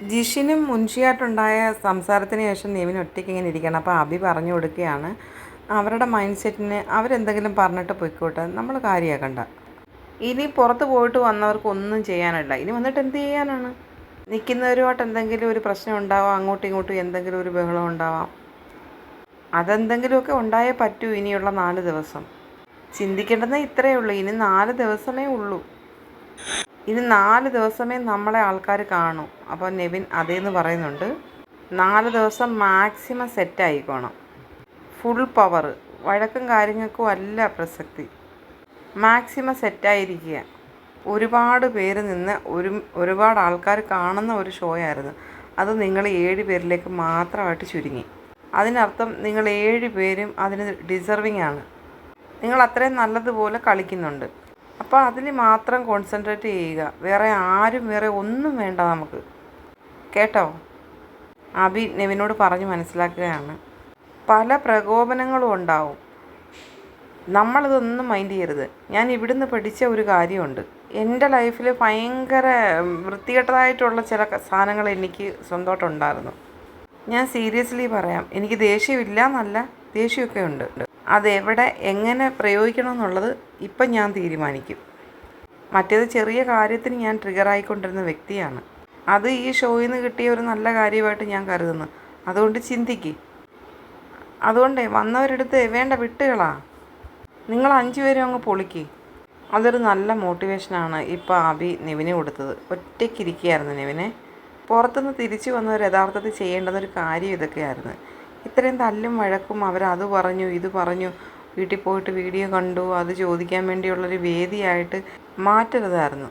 ജിഷിനും മുൻഷിയായിട്ടുണ്ടായ സംസാരത്തിന് ശേഷം നിവിൻ ഒറ്റയ്ക്ക് ഇങ്ങനെ ഇരിക്കണം അപ്പോൾ അഭി പറഞ്ഞു കൊടുക്കുകയാണ് അവരുടെ മൈൻഡ് സെറ്റിന് അവരെന്തെങ്കിലും പറഞ്ഞിട്ട് പൊയ്ക്കോട്ടെ നമ്മൾ കാര്യമാക്കണ്ട. ഇനി പുറത്ത് പോയിട്ട് വന്നവർക്ക് ഒന്നും ചെയ്യാനില്ല. ഇനി വന്നിട്ട് എന്ത് ചെയ്യാനാണ്? നിൽക്കുന്നവരുമായിട്ട് എന്തെങ്കിലും ഒരു പ്രശ്നം ഉണ്ടാവാം അങ്ങോട്ടും ഇങ്ങോട്ടും എന്തെങ്കിലും ഒരു ബഹളം ഉണ്ടാവാം. അതെന്തെങ്കിലുമൊക്കെ ഉണ്ടായേ പറ്റൂ ഇനിയുള്ള നാല് ദിവസം. ചിന്തിക്കേണ്ടത് ഇത്രയേ ഉള്ളൂ. ഇനി നാല് ദിവസമേ ഉള്ളൂ. ഇനി നാല് ദിവസമേ നമ്മളെ ആൾക്കാർ കാണൂ. അപ്പോൾ നെവിൻ അതേന്ന് പറയുന്നുണ്ട്. നാല് ദിവസം മാക്സിമം സെറ്റ് ആയിക്കോണം. ഫുൾ പവർ വഴക്കും കാര്യങ്ങൾക്കും അല്ല പ്രസക്തി. മാക്സിമം സെറ്റായിരിക്കുക ഒരുപാട് പേര് നിന്ന് ഒരു ഒരുപാട് ആൾക്കാർ കാണുന്ന ഒരു ഷോ ആയിരുന്നു. അത് നിങ്ങൾ ഏഴ് പേരിലേക്ക് മാത്രമായിട്ട് ചുരുങ്ങി. അതിനർത്ഥം നിങ്ങൾ ഏഴ് പേരും അതിന് ഡിസർവിങ് ആണ്. നിങ്ങൾ അത്രയും നല്ലതുപോലെ കളിക്കുന്നുണ്ട്. അപ്പോൾ അതിൽ മാത്രം കോൺസെൻട്രേറ്റ് ചെയ്യുക. വേറെ ആരും വേറെ ഒന്നും വേണ്ട നമുക്ക്. കേട്ടോ? അബി നെവിനോട് പറഞ്ഞ് മനസ്സിലാക്കുകയാണ്. പല പ്രകോപനങ്ങളും ഉണ്ടാവും. നമ്മളിതൊന്നും മൈൻഡ് ചെയ്യരുത്. ഞാൻ ഇവിടുന്ന് പഠിച്ച ഒരു കാര്യമുണ്ട്. എന്റെ ലൈഫിൽ ഭയങ്കര വൃത്തികെട്ടതായിട്ടുള്ള ചില സാധനങ്ങൾ എനിക്ക് സ്വന്തമായിട്ടുണ്ടായിരുന്നു ഞാൻ സീരിയസ്ലി പറയാം. എനിക്ക് ദേഷ്യമില്ല എന്നല്ല ദേഷ്യമൊക്കെ ഉണ്ട്. അതെവിടെ എങ്ങനെ പ്രയോഗിക്കണം എന്നുള്ളത് ഇപ്പം ഞാൻ തീരുമാനിക്കും. മറ്റേത് ചെറിയ കാര്യത്തിന് ഞാൻ ട്രിഗർ ആയിക്കൊണ്ടിരുന്ന വ്യക്തിയാണ്. അത് ഈ ഷോയിൽ നിന്ന് കിട്ടിയ ഒരു നല്ല കാര്യമായിട്ട് ഞാൻ കരുതുന്നു. അതുകൊണ്ട് ചിന്തിക്ക്. അതുകൊണ്ടേ വന്നവരെടുത്ത് വേണ്ട വിട്ടുകളാ. നിങ്ങൾ അഞ്ചു പേരും അങ്ങ് പൊളിക്ക്. അതൊരു നല്ല മോട്ടിവേഷനാണ് ഇപ്പോൾ അബി നിവിന് കൊടുത്തത്. ഒറ്റയ്ക്കിരിക്കുകയായിരുന്നു നിവിനെ. പുറത്തുനിന്ന് തിരിച്ചു വന്നവർ യഥാർത്ഥത്തിൽ ചെയ്യേണ്ടതൊരു കാര്യം ഇതൊക്കെയായിരുന്നു. ഇത്രയും തല്ലും വഴക്കും അവർ അത് പറഞ്ഞു ഇത് പറഞ്ഞു. വീട്ടിൽ പോയിട്ട് വീഡിയോ കണ്ടു. അത് ചോദിക്കാൻ വേണ്ടിയുള്ളൊരു വേദിയായിട്ട് മാറ്റരുതായിരുന്നു.